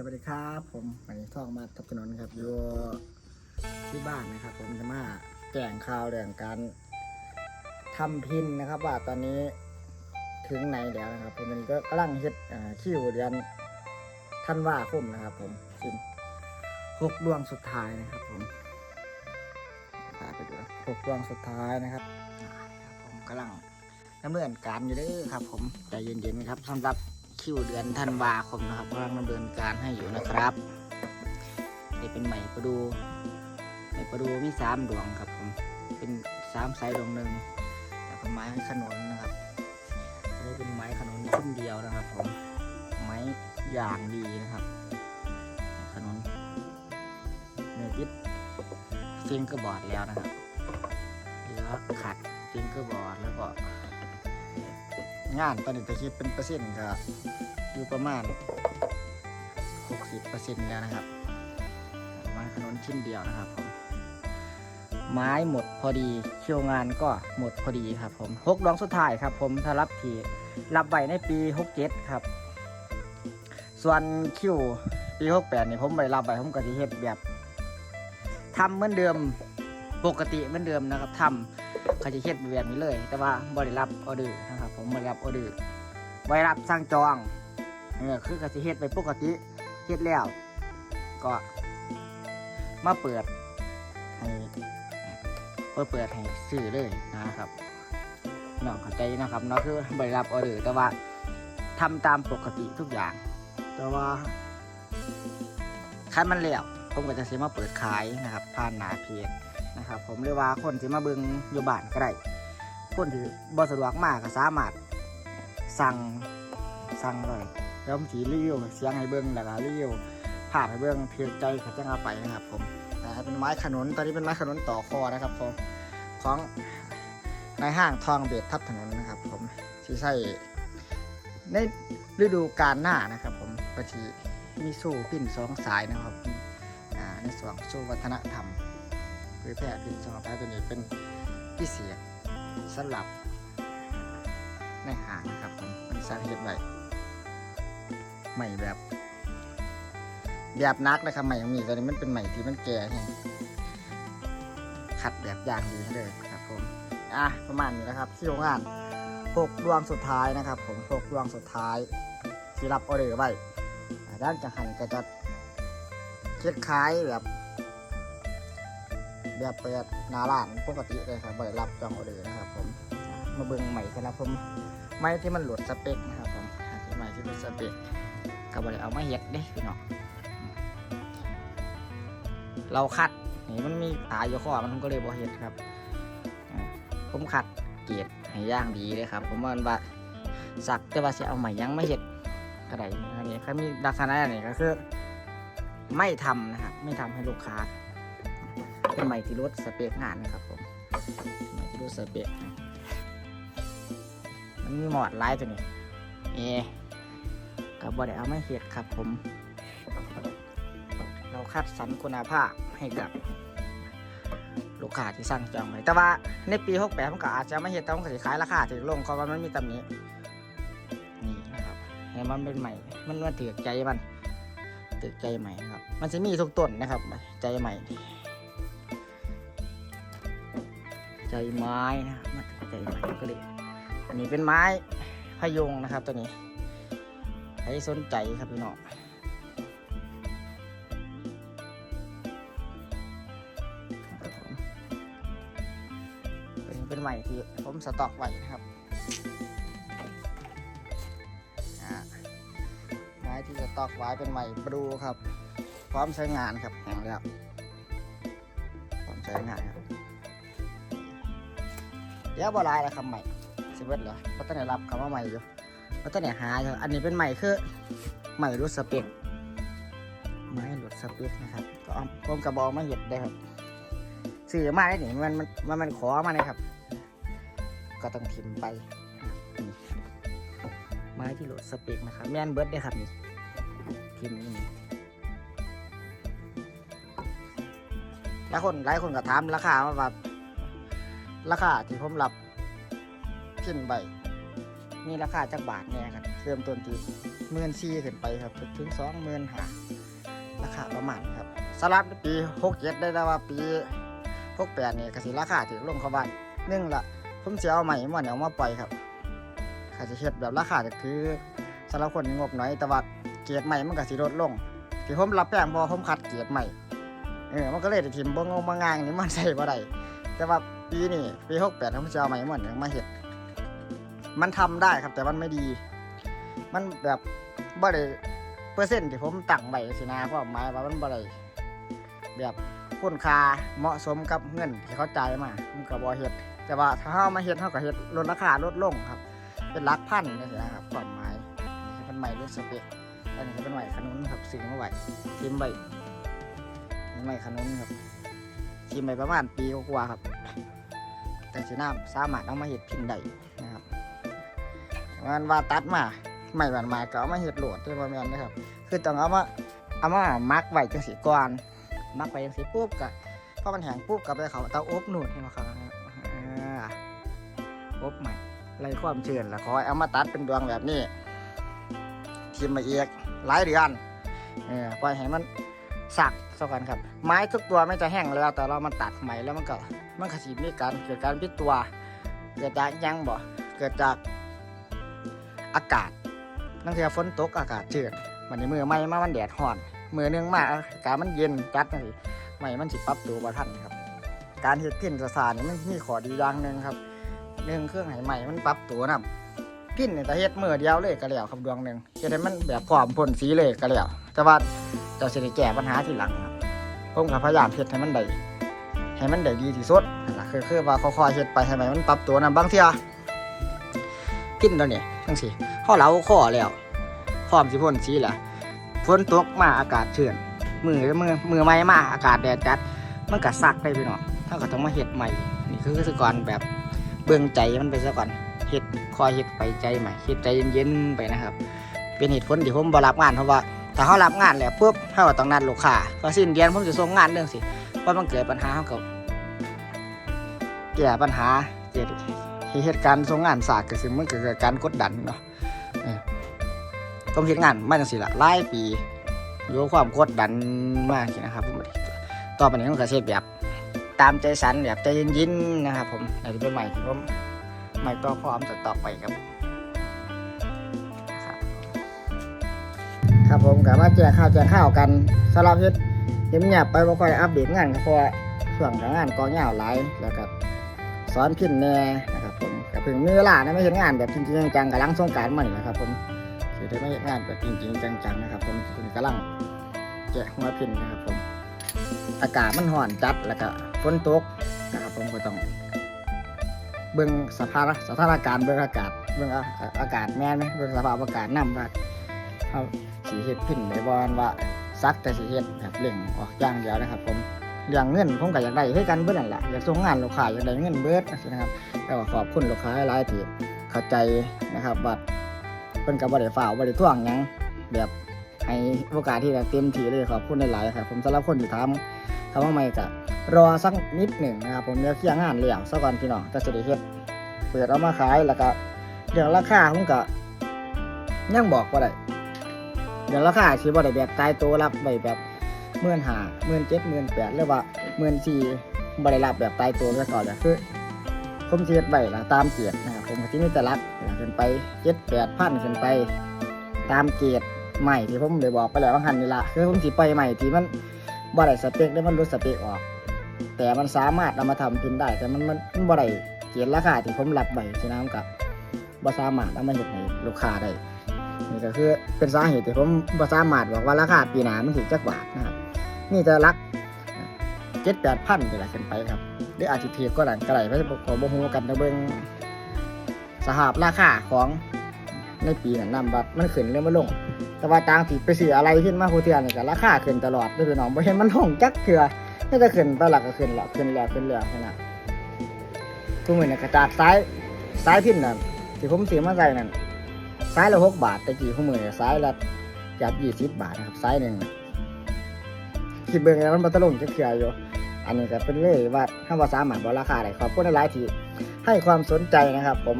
สวัสดีครับผมวันนี้ท่องมาทับถนนครับอยู่ที่บ้านนะครับ ผมจะมาแจ้งข่าวเรื่องการทำพินนะครับว่าตอนนี้ถึงไหนแล้วนะครับ ผมมันก็กำลังเฮ็ดอ่าคิวเดือนท่านว่าคุ้มนะครับ ผมพินหกดวงสุดท้ายนะครับ ผมพาไปดูหกดวงสุดท้ายนะครับอ่าครับผมกำลังดำเนินการอยู่เด้อครับ ผมใจเย็นๆครับสำหรับ คิวเดือนธันวาคมนะครับกำลังดำเนินการให้อยู่นะครับนี่เป็นไหม่ประดูไหม่ประดูมีสามดวงครับผมเป็นสามสายดวงหนึ่งแล้วก็ไม้ขนุนนะครับอันนี้เป็นไม้ขนุนชิ้นเดียวนะครับผมไม้อย่างดีนะครับขนุนเนื้อติดฟิงเกอร์บอร์ดแล้วนะครับเหลือขัดฟิงเกอร์บอร์ดแล้วก็ งานตอนนี้จะคิดเป็นเปอร์เซ็นต์ก็อยู่ประมาณ 60%แล้วนะครับไม้ขนนชิ้นเดียวนะครับผมไม้หมดพอดีเคี่ยวงานก็หมดพอดีครับผมหกดวงสุดท้ายครับ ผมถ้ารับทีรับไว้ในปี67ครับ ส่วนคิวปี68นี่ผมไปรับไว้ผมก็จะเฮ็ดแบบทำเหมือนเดิมปกติเหมือนเดิมนะครับทำ เขาจะเฮ็ดแบบนี้เลย แต่ว่าบริรับออเดอร์นะครับผมบริรับออเดอร์ไว้รับสั่งจองเออคือเขาจะเฮ็ดไปปกติเฮ็ดแล้วก็มาเปิดให้เปิดเปิดให้ซื้อเลยนะครับน้องเข้าใจนะครับเนาะคือบริรับออเดอร์แต่ว่าทำตามปกติทุกอย่าง แต่ว่าคันมันแล้วผมก็จะเสียมาเปิดขายนะครับผ่านหน้าเพจ นะครับผมเรียกว่าคนที่มาเบิงอยู่บ้านก็ได้คนที่บ่สะดวกมากก็สามารถสั่งสั่งเลยแล้วผมสีรีวิวเสียงให้เบิงแล้วก็รีวิวภาพให้เบิงเพียงใจเขาจะเอาไปนะครับ ผมแต่เป็นไม้ขนุนตอนนี้เป็นไม้ขนุนต่อคอนะครับผมของในห้างทองเบดทับถนนนะครับ ผมที่ใส่ในฤดูกาลหน้านะครับ ผมก็ที่มีสู้ปิ้นสองสายนะครับในส่วนสู้วัฒนธรรม เผยแพร่พิมพ์สองท้ายตัวนี้เป็นพิเศษสำหรับในหางนะครับผมมันสร้างเฮ็ดไว้ใหม่แบบ แบบนักนะครับใหม่ของมีตัวนี้มันเป็นใหม่ที่มันแก่แห้งขัดแบบอย่างดีเลยครับผมอะประมาณนี้นะครับที่โรงงานหกดวงสุดท้ายนะครับ ผมหกดวงสุดท้ายที่รับออเดอร์ไว้ด้านจังหันก็จะเช็ดคล้ายแบบ แบบเปิดนาร้านปกติเลยครับบริรับจองออเดอร์นะครับผมมาเบิ่งใหม่ครับผมไม้ที่มันหลุดสเปคนะครับผมอ่าที่ใหม่ที่หลุดสเปคก็บริเอามาเฮ็ดเด้พี่น้องเราคัดนี่มันมีตาอยู่ข้อมันก็เลยบ่เฮ็ดครับผมคัดเกรดให้ย่างดีเลยครับ ผมว่ามันว่าสักแต่ว่าสิเอาใหม่ยังไม่เฮ็ดก็ได้อันนี้ครับมีลักษณะอันนี้ก็คือ ไม่ทำนะครับไม่ทำให้ลูกค้า เป็นไม้ที่ลดสเปกงานนะครับผมไม้ที่ลดสเปกมันมีหมอดลายตัวนี้ เอกับบอดเอาไม่เห็ดครับผม เราคัดสรรคุณภาพให้กับลูกค้าที่สั่งจองไว้แต่ว่าในปี 68มันก็อาจจะไม่เห็ดแต่มันก็จะขายราคาถึงลงเพราะว่ามันมีตำหนี้นี่นะครับให้มันเป็นใหม่ มันมาถือใจมันถือใจใหม่ครับ มันจะมีทุกต้นนะครับ ใจใหม่ ใจไม้นะมาใจไม้ก็เลยอันนี้เป็นไม้พะยงนะครับตัวนี้ใครสนใจครับพี่น้องเป็นใหม่ที่ผมสต็อกไว้นะครับอ่าไม้ที่สต็อกไว้เป็นใหม่บลูครับ พร้อมใช้งานครับแห้งแล้วพร้อมใช้งานครับ เดี๋ยวบอลายแล้วคำใหม่สิเบิดเหรอเพราะตอนนี้รับคำว่าใหม่อยู่เพราะตอนนี้หาอยู่อันนี้เป็นใหม่คือใหม่รุ่นสเปกไม้หลุดสเปกนะครับก็เอาผมกระบอกมาเห็ดได้ครับซื้อมาได้หนิมันมันมันมันขอมาเลยครับ ก็ต้องทิมไปไม้ที่หลุดสเปกนะครับแมนเบิร์ดได้ครับนี่ทิมนี่หลายคนหลายคนก็ถามราคาว่าแบบ ราคาที่ผมรับขึ้นไปมีราคาจากบาทเนี่ยครับเริ่มต้นที่หมื่นสี่ขึ้นไปครับถึงสองหมื่นห้าราคาประมาณครับสำหรับปีหกเจ็ดได้แล้วว่าปีหกแปดนี่กสิราคาถึงลงเขาบ้านหนึ่งละผมจะเอาใหม่หมาเนี่ยเอามาปล่อยครับอาจจะเฮ็ดแบบราคาก็คือสำหรับคนงบน้อยแต่ว่าเกียรใหม่มันก็สิลดลงที่ผมรับแพงเพอผมคัดเกียรใหม่เออมันก็เลยได้ทิมบ่งงบางางนี่มันใส่บ่ได้แต่ว่า ปีนี้ปีหกแปดผมจะเอาใหม่หมาเนี่ยมาเฮ็ด มันทำได้ครับแต่มันไม่ดี มันแบบบ่ได้เปอร์เซ็นต์ที่ผมตั้งไว้สินะเพราะหมายว่ามันบ่ได้แบบคุณค่าเหมาะสมกับเงินที่เขาจ่ายมามันก็บ่เฮ็ด แต่ว่าถ้าเฮามาเฮ็ดเฮาก็เฮ็ดลดราคาลดลงครับ เป็นหลักพันนี่สินะครับความหมายนี่เป็นใหม่ลดสเปคอันนี้เป็นใหม่ขนุนครับซื้อมาไว้ทิมไว้นี่ใหม่ขนุนครับทิมไปประมาณปีกว่าครับ แต่สีน้ำสามารถเอามาเฮ็ดพิมพ์ได้นะครับมันว่าตัดมาไม่หวานมาก็เอามาเห็ดโหลดที่ประมาณนะครับ คือต้องเอามาเอามามักไว้จังสีก่อนมักไว้จังสีปุ๊บก็พอมันแห้งปุ๊บก็ไปเขาเตาอบหนุนเห็นไหมครับอบใหม่ไล่ความเชื้นแล้วคอยเอามาตัดเป็นดวงแบบนี้ทิมมาเอียกหลายเดือนเออปล่อยให้มันสักสักกันครับ ไม้ทุกตัวไม่จะแห้งแล้วแต่เรามันตัดใหม่แล้วมันก็ มันขสีมีการเกิดการพิดตัว เกิดจากยังบ่เกิดจากอากาศนั่นคือฝนตกอากาศชื้นมันนี้มือไม่มามันแดดร้อน มือนึงมาอากาศมันเย็นจัดนั่ไม่มันสิปรับตัวบ่ทันครับ การเฮ็ดพินสสารนี่มันมีข้อดีอย่างหนึ่งครับหนึ่งเครื่องให้ใหม่มันปรับตัวนํพินนี่แต่เฮ็ดมือเดียวเลยก็แล้วครับดวงหนึ่งเฮ็ดให้มันแบบพร้อมพ่นสีเลยก็แล้วแต่ว่าเจะสิได้แก้ปัญหาทีหลังครับผมก็พยายามเฮ็ดให้มันได้ ให้มันได้ดีที่สุดนะคือคือว่าค่อยๆเฮ็ดไปให้ใหม่มันปรับตัวนํบางเที่ยพินตัวเนี้จังซี่ข้อเหลาข้อแล้วพร้อมสิพ่นสีแหละฝนตกมาอากาศชื้นมือมือมือใหม่มาอากาศแดดจัดมันก็ซักได้พี่น้องถ้าก็ต้องมาเฮ็ดใหม่นี่คือสก่อนแบบเบื้องใจมันไปซะก่อนเฮ็ดคอยเฮ็ดไปใจใหม่เฮ็ดใจเย็นๆไปนะครับ เป็นเหตุผลที่ผมบ่รับงานเพราะว่าถ้าเขารับงานแล้วปุ๊บเขาต้องนัดลูกค้าพอสิ้นเดือนผมจะส่งงานเรื่องสิ เพราะมันเกิดปัญหาเขาก็แก้ปัญหาเกิดเหตุการณ์สงงานสากก็คือมันเกิดการกดดันเนาะผมเฮ็ดงานมาจังซี่ละหลายปีอยู่ความกดดันมากนะครับผมต่อไปนี้ผมก็เฮ็ดแบบ ตามใจสันแบบใจเย็นๆนะครับ ผมอันนี้เป็นใหม่ที่ผมใหม่ต่อพร้อมจะต่อไปครับครับผมกับมาแจกข้าวแจกข้าวกันสำหรับเฮ็ด เงียบไปบ่ค่อยอัปเดตงานครับเพราะว่าช่วงงานกองยาวหลายแล้วก็สอนพิมพ์แน่นะครับผมก็เพิ่งมีเวลานะไม่เห็นงานแบบจริงๆจังๆกำลังสงการมานี่นะครับ ผมคือได้ไม่งานแบบจริงๆจังๆนะครับ ผมคือกำลังแกะหัวพินนะครับ ผมอากาศมันห่อนจัดแล้วก็ฝนตกนะครับ ผมก็ต้องเบิ่งสภาพสถานการณ์เบิ่งอากาศเบิ่งอาอากาศแม่นไหมเบิ่งสภาพอากาศนำว่าเขาสีเฮ็ดพินในบอลว่า ซักแต่สีเฮ็ดแบบเล่งออกอย่างเดียวนะครับ ผมอย่างเงินผมก็อยากได้ให้กันเบิดนั่นแหละอยากส่งงานลูกค้าอยากได้เงินเบิดนะครับแต่ว่าขอบคุณลูกค้าหลายที่เข้าใจนะครับว่าเพิ่นก็บ่ได้ฝ่าวบ่ได้ท่วงหยังแบบให้โอกาสที่แบบเต็มที่เลยขอบคุณหลายๆครับผมสำหรับคนที่ทำคำว่าไม่ก็รอสักนิดหนึ่งนะครับผมเดี๋ยวเคลียร์งานแล้วสักก่อนพี่น้องก็จะได้เฮ็ดเปิดเอามาขายแล้วก็เรื่องราคาผมก็ยังบอกบ่าได้ เรื่องราคาสิบ่ได้แบบตายตัวรับไว้แบบหมื่นห้าหมื่นเจ็ดหมื่นแปดหรือว่าหมื่นสี่บ่ได้รับแบบตายตัวไว้ก่อนเลยคือผมสิเฮ็ดไว้ละตามเกียรตินะครับผมก็สิมีแต่รักขึ้นไปเจ็ดแปดพันขึ้นไป ตามเกียรติใหม่ที่ผมได้บอกไปแล้วว่าหันนี่ละคือผมสิปใหม่ที่มันบ่ได้สเปคได้มันลดสเปคออก แต่มันสามารถเอามาทำพินได้ แต่มันมันบ่ได้เกียรติราคาที่ผมรับไว้ฉะนั้นกับบ่สามารถเอามาเฮ็ดให้ลูกค้าได้ นี่ก็คือเป็นสาเหตุที่ผมบ่สามารถบอกว่าราคาปีหน้ามันถึงจักบาทนะครับนี่จะรักเจ็ดแปดพันนี่แหละขึ้นไปครับหรืออาจจะเทียบก็หลังกระไรเพราะขอบ่ฮู้กันนะเบิงสหาบราคาของในปีนั้นนำว่ามันขึ้นหรือมันลง แต่ว่าต่างที่ไปซื้ออะไรขึ้นมาโฮเทียนี่ก็ราคาขึ้นตลอดด้อพี่น้องบ่เห็นมันลงจักเทื่อนี่จะขึ้นตลอดก็ขึ้นแล้วขึ้นแล้วขึ้นแล้วนั่นะทุกมื้อนี่กระจาดซ้ายซ้ายพินน่ะที่ผมซื้อมาใส่นั่น ซ้ายละ6บาทแต่กี่คู่มือซ้ายละเกือบ20บบาทนะครับซ้ายหนึงน่ะคิดเบิ่งแล้วมันบ่ตะลงจักเทื่ออยู่ อันนี้ก็เป็นเลยว่าถ้าว่าสามารถบอกราคาได้ขอบคุณหลายที่ให้ความสนใจนะครับ ผม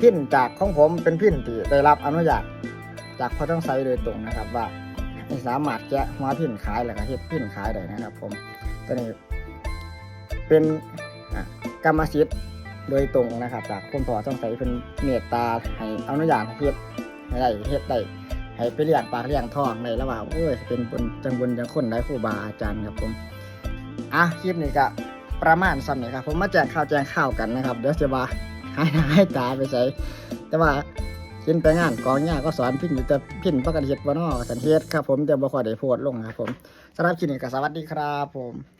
พิ้นจากของผมเป็นพิ้นที่ได้รับอนุญาตจากพ่อต้องไซโดยตรงนะครับ ว่าสามารถแกะหัวพิ้นขายแล้วก็เฮ็ดพิ้นขายได้นะครับ ผมตัวนี้เป็นกรรมสิทธิ์ โดยตรงนะครับ จากคุณพ่อต้องไซเป็นเมตตาให้อนุญาตให้เฮ็ดให้ได้เฮ็ดได้ให้ไปเลี้ยงปากเลี้ยงท้องในระหว่างโอ้ยเป็นบุญจังบุญจังคนได้ครูบาอาจารย์ครับผมอะคลิปนี้ก็ประมาณซ้ำนี่ครับผมมาแจ้งข่าวแจงข่าวกันนะครับเดี๋ยวจะว่าหายหน้าหายตาไปใส่แต่ว่ากินไปงานกองหญ้าก็สอนพินอยู่แต่พินประกันเฮ็ดบ่นอสันเฮ็ดครับผมแต่บ่ค่อยได้โพสต์ลงครับผมสำหรับคลิปนี้ก็สวัสดีครับผม